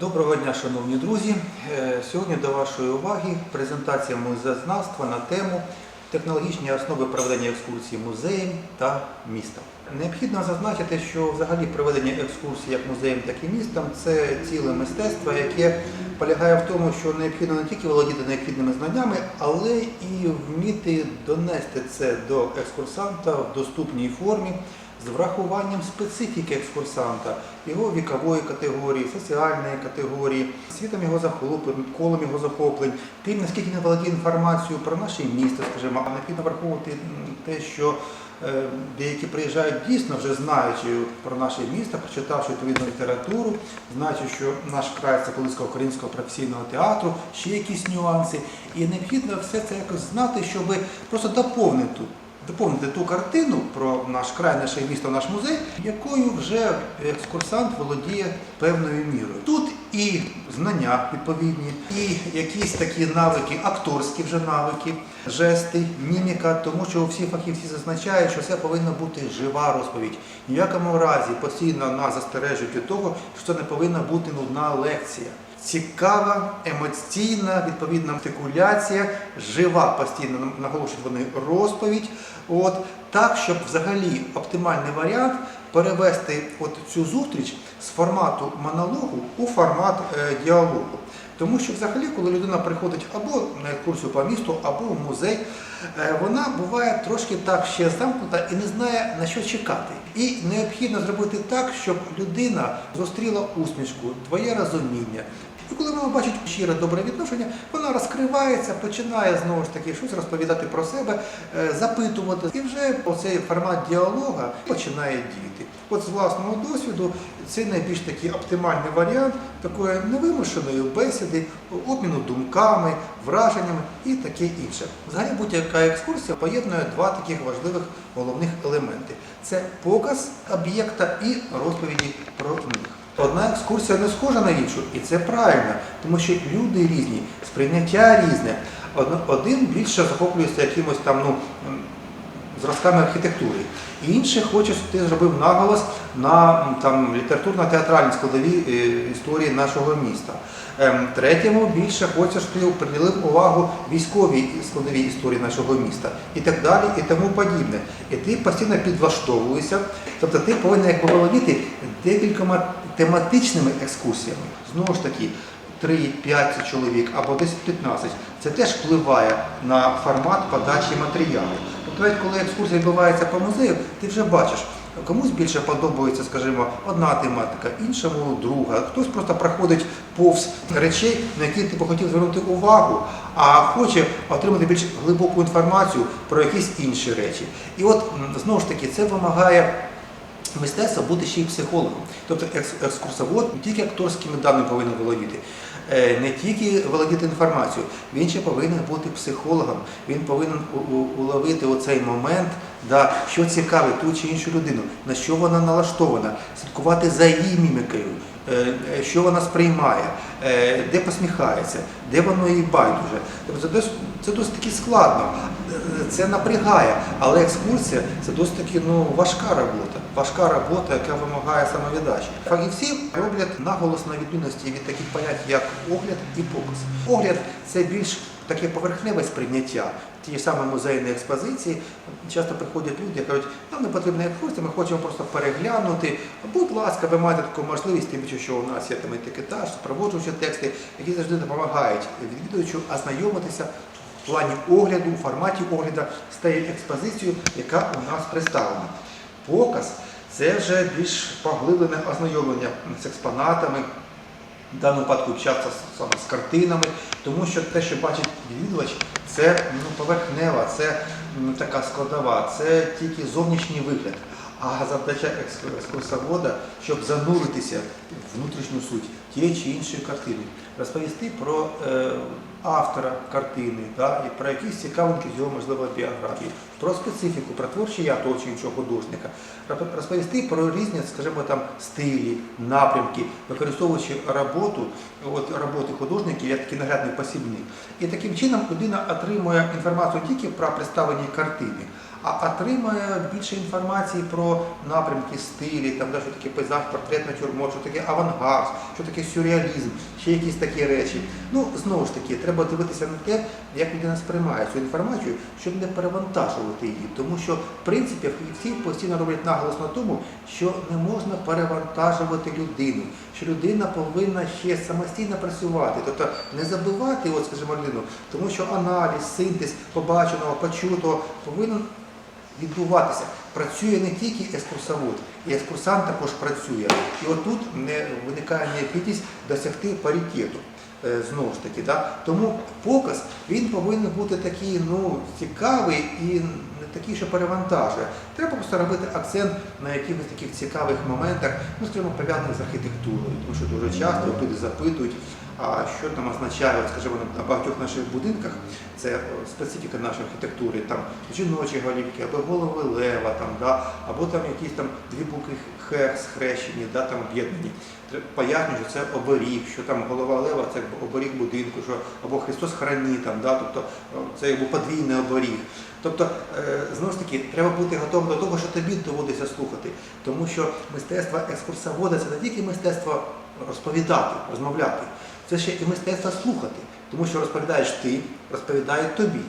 Доброго дня, шановні друзі. Е, Сьогодні до вашої уваги презентація музеєзнавства на тему технологічні основи проведення екскурсій музеєм та містом. Необхідно зазначити, що взагалі проведення екскурсій як музеєм, так і містом це ціле мистецтво, яке полягає в тому, що необхідно не тільки володіти необхідними знаннями, але і вміти донести це до екскурсанта в доступній формі з врахуванням специфіки екскурсанта, його вікової категорії, соціальної категорії, світом його захоплень, колом його захоплень, тим, наскільки він володіє інформацією про наше місто, скажімо, а необхідно враховувати те, що е, деякі приїжджають дійсно вже знаючи про наше місто, прочитавши відповідну літературу, знаючи, що наш край це колиска українського професійного театру, ще якісь нюанси. І необхідно все це якось знати, щоб просто доповнити доповнити ту картину про наш край, наше місто, наш музей, якою вже екскурсант володіє певною мірою. Тут і знання відповідні, і якісь такі навики, акторські вже навики, жести, міміка, тому що всі фахівці зазначають, що це повинна бути жива розповідь. Ні в якому разі постійно нас застережують від того, що це не повинна бути нудна лекція. Цікава, емоційна, відповідна артикуляція, жива постійно наголошують вони розповідь. От так, щоб взагалі оптимальний варіант перевести от цю зустріч з формату монологу у формат е, діалогу. Тому що взагалі, коли людина приходить або на екскурсію по місту, або в музей, е, вона буває трошки так ще замкнута і не знає на що чекати. І необхідно зробити так, щоб людина зустріла усмішку, твоє розуміння. І коли вона бачить щире добре відношення, вона розкривається, починає знову ж таки щось розповідати про себе, е, запитувати. І вже оцей формат діалога починає діяти. От з власного досвіду це найбільш такий оптимальний варіант такої невимушеної бесіди, обміну думками, враженнями і таке інше. Взагалі будь-яка екскурсія поєднує два таких важливих головних елементи: це показ об'єкта і розповіді про них. Одна екскурсія не схожа на іншу, і це правильно, тому що люди різні, сприйняття різне. Один більше захоплюється якимось там ну, зразками архітектури, інший хоче, щоб ти зробив наголос на там, літературно-театральній складовій е, історії нашого міста. Ем, Третьому більше хоче, щоб ти приділив увагу військовій складовій історії нашого міста і так далі, і тому подібне. І ти постійно підлаштовуєшся, тобто ти повинен як володіти декількома тематичними екскурсіями. Знову ж таки, 3-5 чоловік або десь 15. Це теж впливає на формат подачі матеріалів. Навіть коли екскурсія відбувається по музею, ти вже бачиш, комусь більше подобається, скажімо, одна тематика, іншому друга. Хтось просто проходить повз речей, на які ти б хотів звернути увагу, а хоче отримати більш глибоку інформацію про якісь інші речі. І от знову ж таки це вимагає мистецтва бути ще й психологом. Тобто екскурсовод тільки акторськими даними повинен володіти, не тільки володіти інформацією, він ще повинен бути психологом, він повинен уловити оцей момент, да, що цікавить ту чи іншу людину, на що вона налаштована, слідкувати за її мімікою, е, е, що вона сприймає, е, де посміхається, де воно їй байдуже. Тобто це досить, таки складно, е, це напрягає, але екскурсія це досить таки ну, важка робота. Важка робота, яка вимагає самовіддачі. Фахівці роблять наголос на відмінності від таких понять, як огляд і показ. Огляд це більш таке поверхневе сприйняття. Ті ж самі музейні експозиції. Часто приходять люди і кажуть, нам не потрібна екскурсія, ми хочемо просто переглянути. Будь ласка, ви маєте таку можливість, тим більше, що у нас є там етикетаж, супроводжуючі тексти, які завжди допомагають відвідувачу ознайомитися в плані огляду, в форматі огляду з тією експозицією, яка у нас представлена. Показ це вже більш поглиблене ознайомлення з експонатами, в даному випадку общатися саме з картинами, тому що те, що бачить відвідувач, це ну, поверхнева, це м, така складова, це тільки зовнішній вигляд. А задача екскурсовода, щоб зануритися в внутрішню суть тієї чи іншої картини, розповісти про е, автора картини, да, і про якісь цікавинки з його можливо біографії, про специфіку, про творчий я того чи іншого художника, розповісти про різні, скажімо, там стилі, напрямки, використовуючи роботу, от, роботи художників як такий наглядний посібник. І таким чином людина отримує інформацію тільки про представлені картини, а отримає більше інформації про напрямки, стилі, там, да, що таке пейзаж, портрет, натюрморт, що таке авангард, що таке сюрреалізм, ще якісь такі речі. Ну, знову ж таки, треба дивитися на те, як людина сприймає цю інформацію, щоб не перевантажувати її. Тому що, в принципі, всі постійно роблять наголос на тому, що не можна перевантажувати людину, що людина повинна ще самостійно працювати, тобто не забивати, от, скажімо, людину, тому що аналіз, синтез побаченого, почутого повинен відбуватися. Працює не тільки екскурсовод, і екскурсант також працює. І отут не виникає необхідність досягти паритету. Е, Знову ж таки, да? тому показ він повинен бути такий ну, цікавий і не такий, що перевантажує. Треба просто робити акцент на якихось таких цікавих моментах, ну, скажімо, пов'язаних з архітектурою, тому що дуже часто люди запитують, а що там означає, от, скажімо, на багатьох наших будинках, це е, специфіка нашої архітектури, там жіночі голівки, або голови лева, там, да, або там якісь там дві букви Х схрещені, да, там об'єднані. Треба Пояснюють, що це оберіг, що там голова лева це оберіг будинку, що або Христос храні, там, да, тобто е, це якби подвійний оберіг. Тобто, е, знову ж таки, треба бути готовим до того, що тобі доводиться слухати. Тому що мистецтво екскурсовода це не тільки мистецтво розповідати, розмовляти, це ще і мистецтво слухати. Тому що розповідаєш ти, розповідають тобі.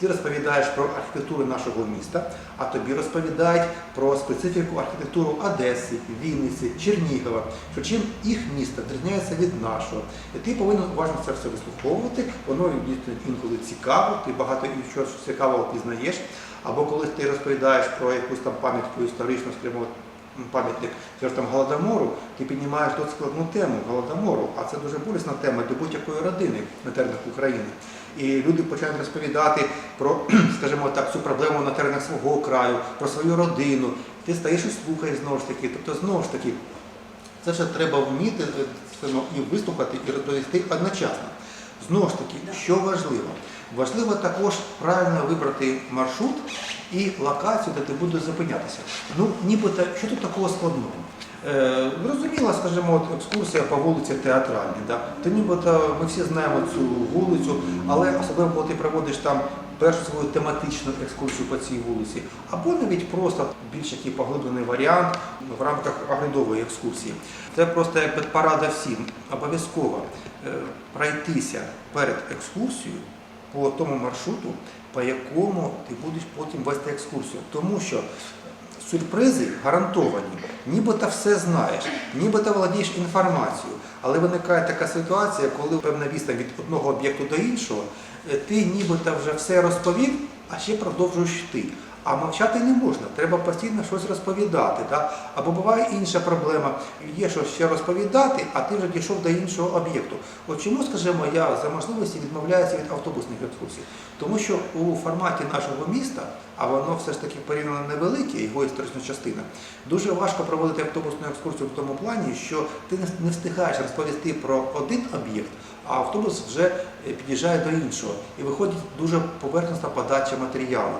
Ти розповідаєш про архітектуру нашого міста, а тобі розповідають про специфіку архітектуру Одеси, Вінниці, Чернігова, що чим їх місто відрізняється від нашого. І ти повинен уважно це все вислуховувати, воно дійсно інколи цікаво, ти багато чогось цікавого пізнаєш. Або коли ти розповідаєш про якусь там пам'ятку історичну, скажімо, пам'ятник там Голодомору, ти піднімаєш тут складну тему Голодомору, а це дуже болісна тема для будь-якої родини на теренах України. І люди починають розповідати про, скажімо так, цю проблему на теренах свого краю, про свою родину. Ти стаєш і слухаєш знову ж таки. Тобто, знову ж таки, це все треба вміти і вислухати, і розповісти одночасно. Знову ж таки, що важливо? Важливо також правильно вибрати маршрут і локацію, де ти будеш зупинятися. Ну, нібито, що тут такого складного? Е, Зрозуміло, скажімо, от екскурсія по вулиці театральній. Да? То нібито ми всі знаємо цю вулицю, але особливо, коли ти проводиш там першу свою тематичну екскурсію по цій вулиці, або навіть просто більш такий поглиблений варіант в рамках оглядової екскурсії. Це просто якби порада всім. Обов'язково е, пройтися перед екскурсією по тому маршруту, по якому ти будеш потім вести екскурсію. Тому що сюрпризи гарантовані. Нібито все знаєш, нібито володієш інформацією. Але виникає така ситуація, коли певна віста від одного об'єкту до іншого, е, ти нібито вже все розповів, а ще продовжуєш йти. А мовчати не можна, треба постійно щось розповідати. Да? Або буває інша проблема, є що ще розповідати, а ти вже дійшов до іншого об'єкту. От чому, скажімо, я за можливості відмовляюся від автобусних екскурсій? Тому що у форматі нашого міста, а воно все ж таки порівняно невелике, його історична частина, дуже важко проводити автобусну екскурсію в тому плані, що ти не- встигаєш розповісти про один об'єкт, а автобус вже під'їжджає до іншого. І виходить дуже поверхностна подача матеріалу.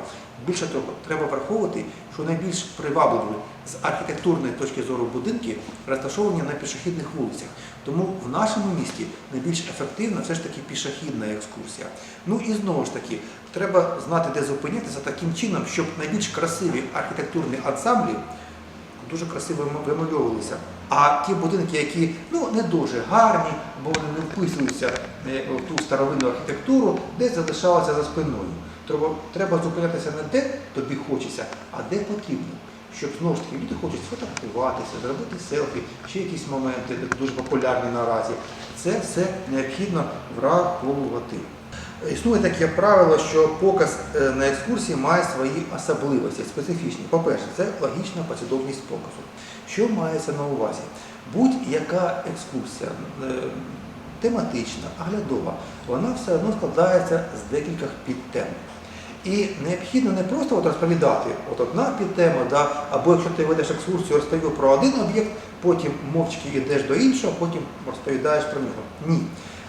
Більше того, треба враховувати, що найбільш привабливі з архітектурної точки зору будинки розташовані на пішохідних вулицях. Тому в нашому місті найбільш ефективна все ж таки пішохідна екскурсія. Ну і знову ж таки, треба знати, де зупинитися таким чином, щоб найбільш красиві архітектурні ансамблі дуже красиво вимальовувалися. А ті будинки, які ну, не дуже гарні, бо вони не вписуються е, в ту старовинну архітектуру, десь залишалися за спиною. Треба, зупинятися не де тобі хочеться, а де потрібно. Щоб знову ж таки люди хочуть сфотографуватися, зробити селфі, ще якісь моменти дуже популярні наразі. Це все необхідно враховувати. Існує таке правило, що показ е, на екскурсії має свої особливості, специфічні. По-перше, це логічна послідовність показу. Що мається на увазі? Будь-яка екскурсія, е, тематична, оглядова, вона все одно складається з декількох підтем. І необхідно не просто от розповідати от одна підтема, да, або якщо ти ведеш екскурсію, розповів про один об'єкт, потім мовчки йдеш до іншого, потім розповідаєш про нього. Ні.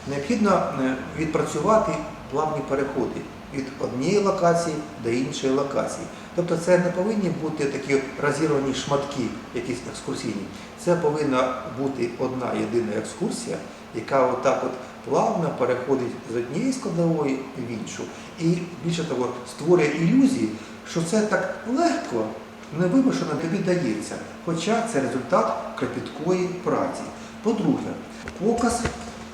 Необхідно е, відпрацювати плавні переходи від однієї локації до іншої локації. Тобто це не повинні бути такі розірвані шматки, якісь екскурсійні. Це повинна бути одна єдина екскурсія, яка отак от плавно переходить з однієї складової в іншу. І більше того, створює ілюзії, що це так легко, невимушено тобі дається. Хоча це результат кропіткої праці. По-друге, показ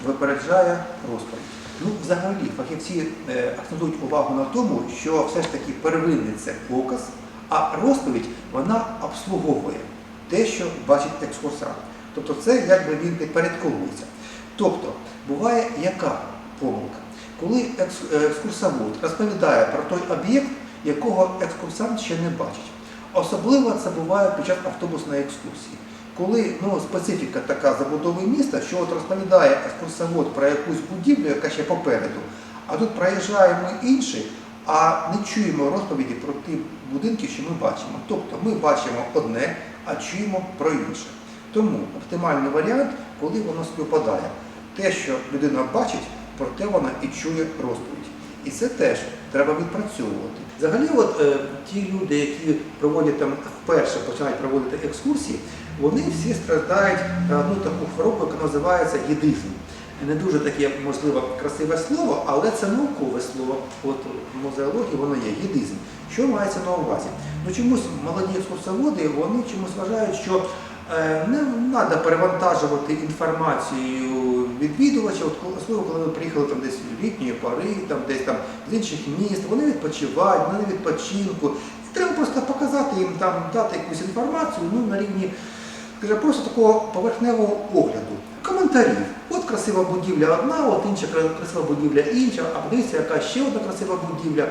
випереджає розповідь. Ну, взагалі, фахівці е, акцентують увагу на тому, що все ж таки первинний це показ, а розповідь вона обслуговує те, що бачить екскурсант. Тобто це якби він підпорядковується. Тобто, буває яка помилка? Коли е, екскурсовод розповідає про той об'єкт, якого екскурсант ще не бачить. Особливо це буває під час автобусної екскурсії. Коли ну, специфіка така забудови міста, що от розповідає екскурсовод про якусь будівлю, яка ще попереду, а тут проїжджаємо інші, а не чуємо розповіді про ті будинки, що ми бачимо. Тобто ми бачимо одне, а чуємо про інше. Тому оптимальний варіант, коли воно співпадає. Те, що людина бачить, проте вона і чує розповідь. І це теж треба відпрацьовувати. Взагалі, от е, ті люди, які проводять там вперше починають проводити екскурсії, вони всі страждають на одну таку хворобу, яка називається гідизм. Не дуже таке, можливо, красиве слово, але це наукове слово. От в музеології воно є гідизм. Що мається на увазі? Ну чомусь молоді екскурсоводи вони чомусь вважають, що не треба перевантажувати інформацію відвідувача, особливо коли ви приїхали там десь з літньої пори, там десь там з інших міст, вони відпочивають, вони відпочинку. І треба просто показати їм там, дати якусь інформацію ну, на рівні просто такого поверхневого огляду. Коментарів. От красива будівля одна, от інша красива будівля інша, а подивіться, яка ще одна красива будівля.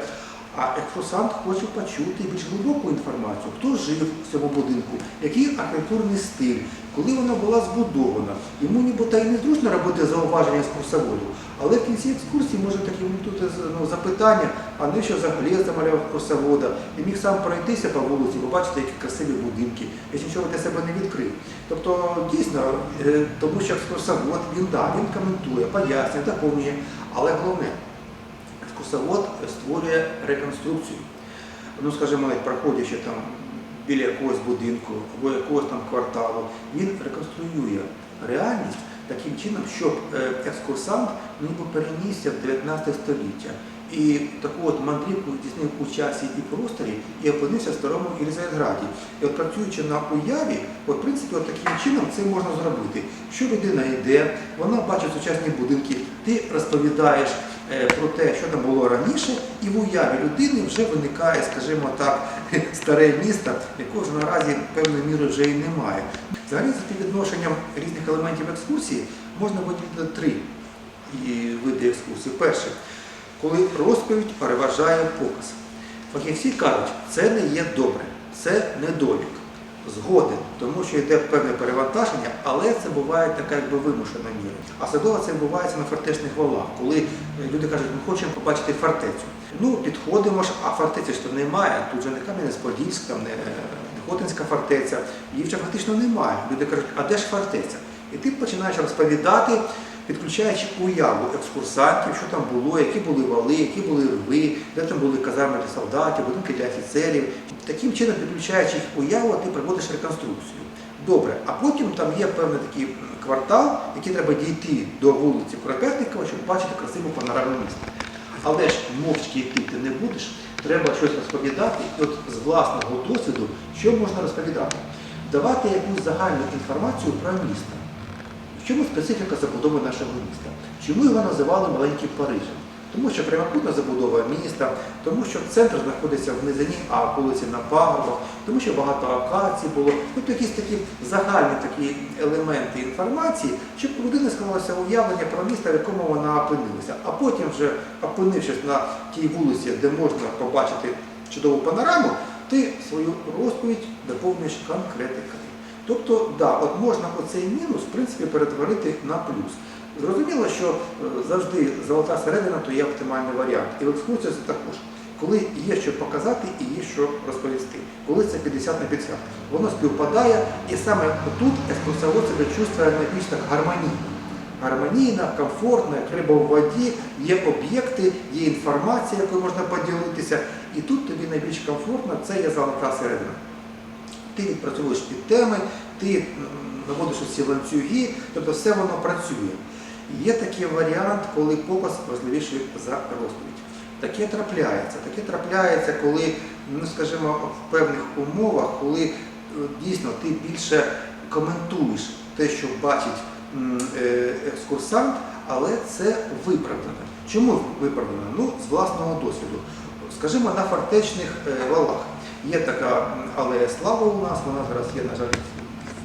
А екскурсант хоче почути більш глибоку інформацію, хто жив в цьому будинку, який архітектурний стиль, коли вона була збудована. Йому нібито і не зручно робити зауваження екскурсоводу, але в кінці екскурсії може такі тут ну, запитання, а навіщо взагалі я замаляв екскурсовода? І міг сам пройтися по вулиці, побачити, які красиві будинки, я нічого для себе не відкрив. Тобто, дійсно, е, тому що екскурсовод, він да, він коментує, пояснює, доповнює, але головне, екскурсовод створює реконструкцію. Ну, скажімо, проходячи там біля якогось будинку або якогось там кварталу, він реконструює реальність таким чином, щоб е, екскурсант ніби перенісся в 19 століття. І таку от мандрівку здійснив у часі і просторі і опинився в старому Єлизаветграді. І от працюючи на уяві, от, в принципі, от таким чином це можна зробити. Що людина йде, вона бачить сучасні будинки, ти розповідаєш про те, що там було раніше, і в уяві людини вже виникає, скажімо так, старе місто, якого ж наразі певною мірою вже і немає. Взагалі, за співвідношенням різних елементів екскурсії можна виділити три види екскурсії. Перше, коли розповідь переважає показ. Фахівці кажуть, це не є добре, це недолік. Згоден, тому що йде певне перевантаження, але це буває така якби вимушена міра. А особливо це відбувається на фортечних валах, коли люди кажуть, ми хочемо побачити фортецю. Ну, підходимо ж, а фортеці ж то немає. Тут же не Кам'янець-Подільськ, там не, не Хотинська фортеця, її вже фактично немає. Люди кажуть, а де ж фортеця? І ти починаєш розповідати, підключаючи уяву екскурсантів, що там було, які були вали, які були рви, де там були казарми для солдатів, будинки для офіцерів. Таким чином, підключаючи їх уяву, ти проводиш реконструкцію. Добре, а потім там є певний такий квартал, який треба дійти до вулиці Куропятникова, щоб бачити красиву панораму міста. Але ж мовчки йти ти не будеш, треба щось розповідати, і от з власного досвіду, що можна розповідати? Давати якусь загальну інформацію про місто. В чому специфіка забудови нашого міста? Чому його називали маленьким Парижем? Тому що прямокутна забудова міста, тому що центр знаходиться в низині, а вулиці на пагорбах, тому що багато акацій було. Тобто якісь такі загальні такі елементи інформації, щоб у людини склалося уявлення про місто, в якому вона опинилася. А потім, вже опинившись на тій вулиці, де можна побачити чудову панораму, ти свою розповідь доповнюєш конкретикою. Тобто, да, от можна оцей мінус в принципі перетворити на плюс. Зрозуміло, що е, завжди золота середина то є оптимальний варіант. І в екскурсії це також. Коли є що показати і є що розповісти. Коли це 50 на 50. Воно співпадає, і саме тут екскурсовод себе чувствує найбільш так гармонійно. Комфортно, як риба в воді, є об'єкти, є інформація, якою можна поділитися. І тут тобі найбільш комфортно, це є золота середина ти відпрацьовуєш під теми, ти наводиш усі ланцюги, тобто все воно працює. Є такий варіант, коли показ важливіший за розповідь. Таке трапляється. Таке трапляється, коли, ну скажімо, в певних умовах, коли е, дійсно ти більше коментуєш те, що бачить е, екскурсант, але це виправдано. Чому виправдано? Ну, з власного досвіду. Скажімо, на фортечних е, валах є така алея слави у нас, вона зараз є, на жаль,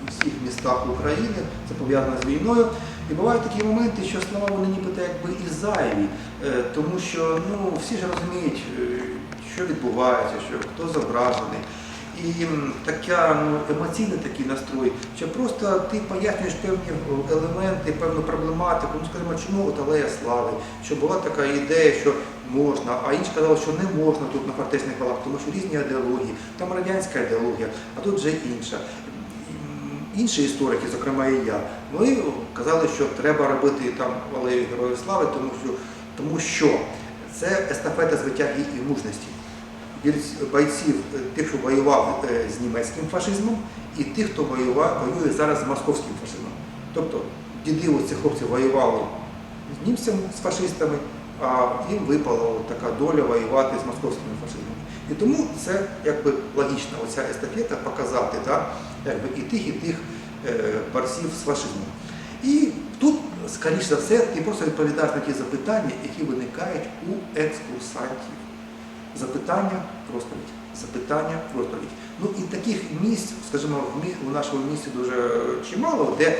в всіх містах України, це пов'язано з війною. І бувають такі моменти, що слова нібито якби і зайві, е, тому що ну, всі ж розуміють, е, що відбувається, що хто зображений. І така ну, емоційний такий настрой, що просто ти пояснюєш певні елементи, певну проблематику. Ну, скажімо, чому от алея слави, що була така ідея, що можна, а інші казали, що не можна тут на фортечних валах, тому що різні ідеології, там радянська ідеологія, а тут вже інша. Інші історики, зокрема і я, ми казали, що треба робити там алею Героїв Слави, тому що, тому що це естафета звитяги і мужності бойців, е, тих, що воював е, з німецьким фашизмом, і тих, хто воював, воює зараз з московським фашизмом. Тобто діди ось ці хлопці воювали з німцями, з фашистами, а їм випала така доля воювати з московським фашизмом. І тому це якби логічно, оця естафета показати да, якби і тих, і тих е, борців з фашизмом. І тут, скоріш за все, ти просто відповідаєш на ті запитання, які виникають у екскурсантів. Запитання, розповідь, запитання, розповідь. Ну і таких місць, скажімо, в нашому місті дуже чимало, де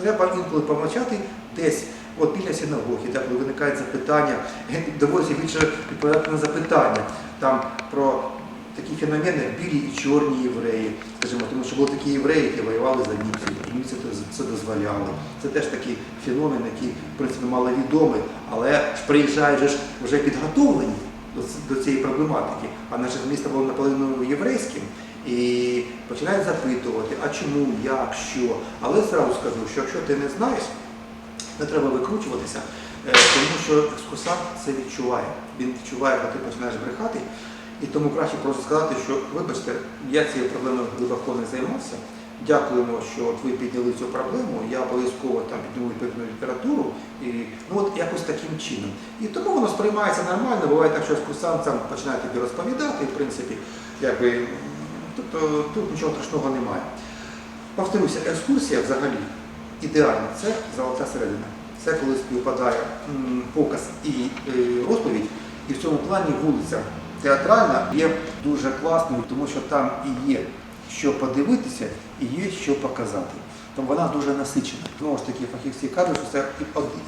треба інколи помовчати десь. От біля синагоги, так, коли виникають запитання, доводиться більше відповідати на запитання там про такі феномени, як білі і чорні євреї, скажімо, тому що були такі євреї, які воювали за німців, і німці це- дозволяли. Це теж такий феномен, який, в принципі, маловідомий, але ж приїжджають же ж вже підготовлені до, до цієї проблематики, а наше місто було наполовину єврейським. І починають запитувати, а чому, як, що. Але зразу скажу, що якщо ти не знаєш, не треба викручуватися, е, тому що екскурсант це відчуває. Він відчуває, коли ти починаєш брехати. І тому краще просто сказати, що вибачте, я цією проблемою глибоко не займався. Дякуємо, що от ви підняли цю проблему. Я обов'язково там підніму відповідну літературу. І ну от якось таким чином. І тому воно сприймається нормально. Буває так, що екскурсант сам починає тобі розповідати, в принципі, якби, тобто тут нічого страшного немає. Повторюся, екскурсія взагалі ідеальна це золота середина. Це коли співпадає показ і е, розповідь, і в цьому плані вулиця театральна є дуже класною, тому що там і є що подивитися, і є що показати. Тому вона дуже насичена. Знову ж таки, фахівці кажуть, що це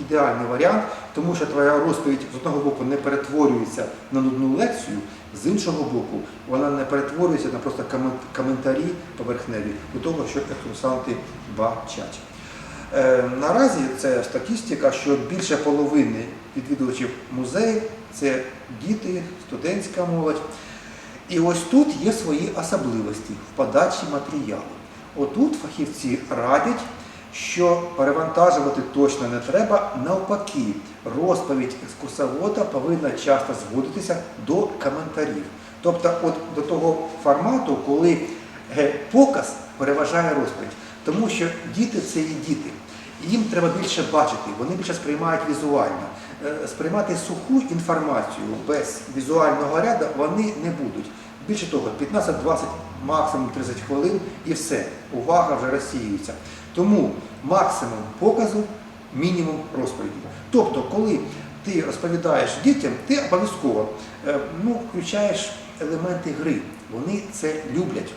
ідеальний варіант, тому що твоя розповідь з одного боку не перетворюється на нудну лекцію, з іншого боку, вона не перетворюється на просто коментарі поверхневі до того, що екскурсанти бачать. Е, наразі це статистика, що більше половини відвідувачів музею це діти, студентська молодь. І ось тут є свої особливості в подачі матеріалу. Отут фахівці радять, що перевантажувати точно не треба. Навпаки, розповідь екскурсовода повинна часто зводитися до коментарів. Тобто, от до того формату, коли е, показ переважає розповідь. Тому що діти це і діти. Їм треба більше бачити, вони більше сприймають візуально. Е, Сприймати суху інформацію без візуального ряду вони не будуть. Більше того, 15-20, максимум 30 хвилин і все. Увага вже розсіюється. Тому максимум показу, мінімум розповіді. Тобто, коли ти розповідаєш дітям, ти обов'язково е, ну, включаєш елементи гри. Вони це люблять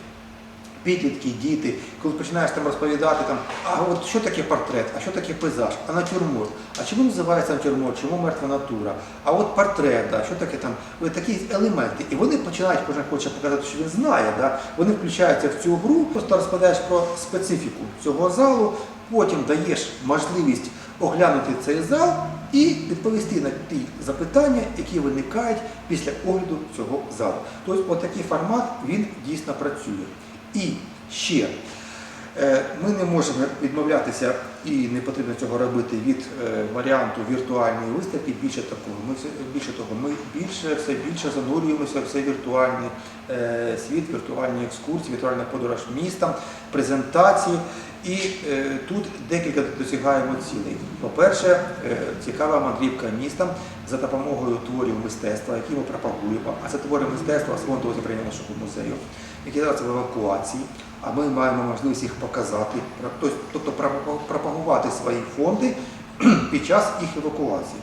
підлітки, діти, коли починаєш там розповідати, там, а от що таке портрет, а що таке пейзаж, а натюрморт, а чому називається натюрморт, чому мертва натура, а от портрет, да, що таке там, Ось такі елементи. І вони починають, кожен хоче показати, що він знає, да, вони включаються в цю гру, просто розповідаєш про специфіку цього залу, потім даєш можливість оглянути цей зал і відповісти на ті запитання, які виникають після огляду цього залу. Тобто, отакий формат він дійсно працює. І ще Е, Ми не можемо відмовлятися і не потрібно цього робити від е, варіанту віртуальної виставки. Більше такого, ми більше того, ми більше все більше занурюємося в цей віртуальний е, світ, віртуальні екскурсії, віртуальна подорож містом, презентації. І тут декілька досягаємо цілей. По-перше, цікава мандрівка містом за допомогою творів мистецтва, які ми пропагуємо. А це твори мистецтва з фонду управління нашого музею, які зараз в евакуації. А ми маємо можливість їх показати, тобто- пропагувати свої фонди під час їх евакуації.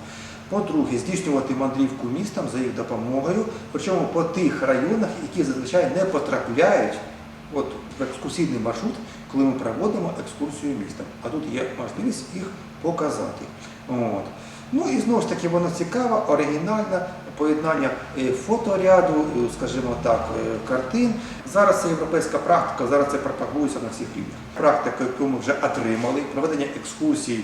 По-друге, здійснювати мандрівку містом за їх допомогою, причому по тих районах, які зазвичай не потрапляють от, в екскурсійний маршрут, коли ми проводимо екскурсію містом. А тут є можливість їх показати. От. Ну і знову ж таки воно цікаво, оригінальне поєднання е, фоторяду, е, скажімо так, е, картин. Зараз це європейська практика, зараз це пропагується на всіх рівнях. Практика, яку ми вже отримали, проведення екскурсій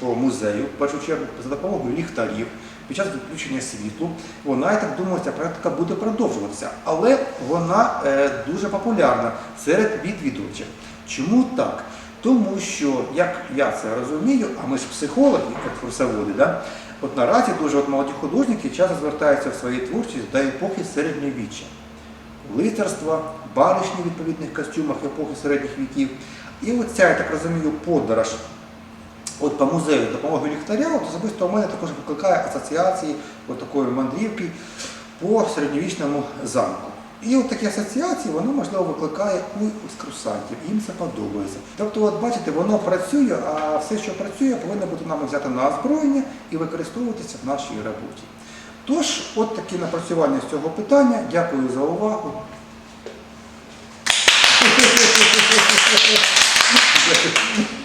по музею, в першу чергу, за допомогою ліхтарів. Під час відключення світлу, вона, я так думаю, ця практика буде продовжуватися, але вона дуже популярна серед відвідувачів. Чому так? Тому що, як я це розумію, а ми ж психологи, екскурсоводи, да? от наразі дуже от молоді художники часто звертаються в своїй творчості до епохи середньовіччя, лицарства, баришні в відповідних костюмах епохи середніх віків. І от ця, я так розумію, подорож от по музею допомогою ліхтаря, от особисто у мене також викликає асоціації от такої мандрівки по середньовічному замку. І от такі асоціації воно можливо викликає у екскурсантів, їм це подобається. Тобто, от бачите, воно працює, а все, що працює, повинно бути нами взято на озброєння і використовуватися в нашій роботі. Тож, от такі напрацювання з цього питання. Дякую за увагу.